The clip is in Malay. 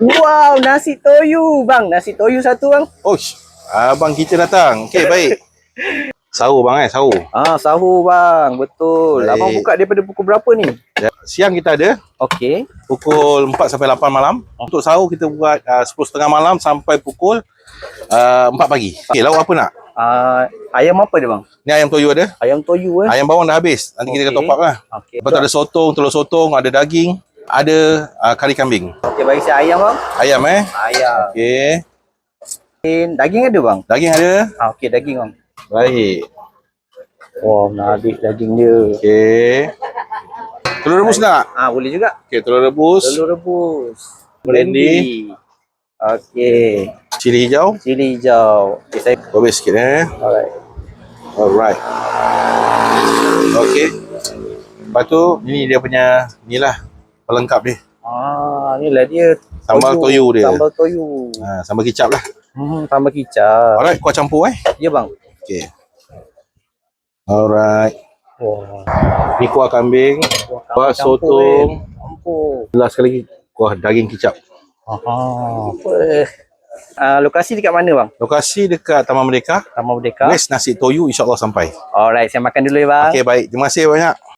Wow, nasi toyu. Bang, nasi toyu satu bang. Oish, abang kita datang. Okey, baik. Sahur bang eh, sahur. Ah, sahur bang. Betul. Baik. Abang buka daripada pukul berapa ni? Ya. Siang kita ada Okey. pukul 4 sampai 8 malam. Untuk sahur kita buat uh, 10.30 malam sampai pukul uh, 4 pagi. Okey, lauk apa nak? Ah, ayam apa dia bang? Ni ayam toyu ada. Ayam toyu eh. Ayam bawang dah habis. Nanti kita akan top up lah. Okey. Lepas tu ada sotong, telur sotong, ada daging, ada uh, kari kambing. Okey, bagi saya ayam bang. Ayam eh. Ayam. Okey. Daging ada bang? Daging ada. Ah, okey, daging bang. Baik. Wow, nak adik daging dia. Okey. Telur rebus nak? Ah, boleh juga. Okey, telur rebus. Telur rebus. Brandy. Okey. Cili hijau. Cili hijau. Okey, saya Lebih sikit eh. alright. Alright. Okey. Lepas tu, ini dia punya, ni lah pelengkap dia. Ah, ni lah dia. Sambal toyu dia. Sambal toyu. Ha, sambal kicap lah. Hmm, sambal kicap. Alright, kuah campur eh. Ya bang. Okey. Alright. Wah. Ni kuah kambing. Kuah sotong. Campur. Last sekali lagi, kuah daging kicap. Aha. Ah, lokasi dekat mana bang? Lokasi dekat Taman Merdeka. Taman Merdeka. West Nasi Toyu insyaAllah sampai. Alright, saya makan dulu ya bang. Okey, baik. Terima kasih banyak.